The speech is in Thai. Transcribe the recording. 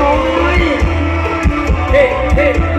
น้อยเฮ้เฮ้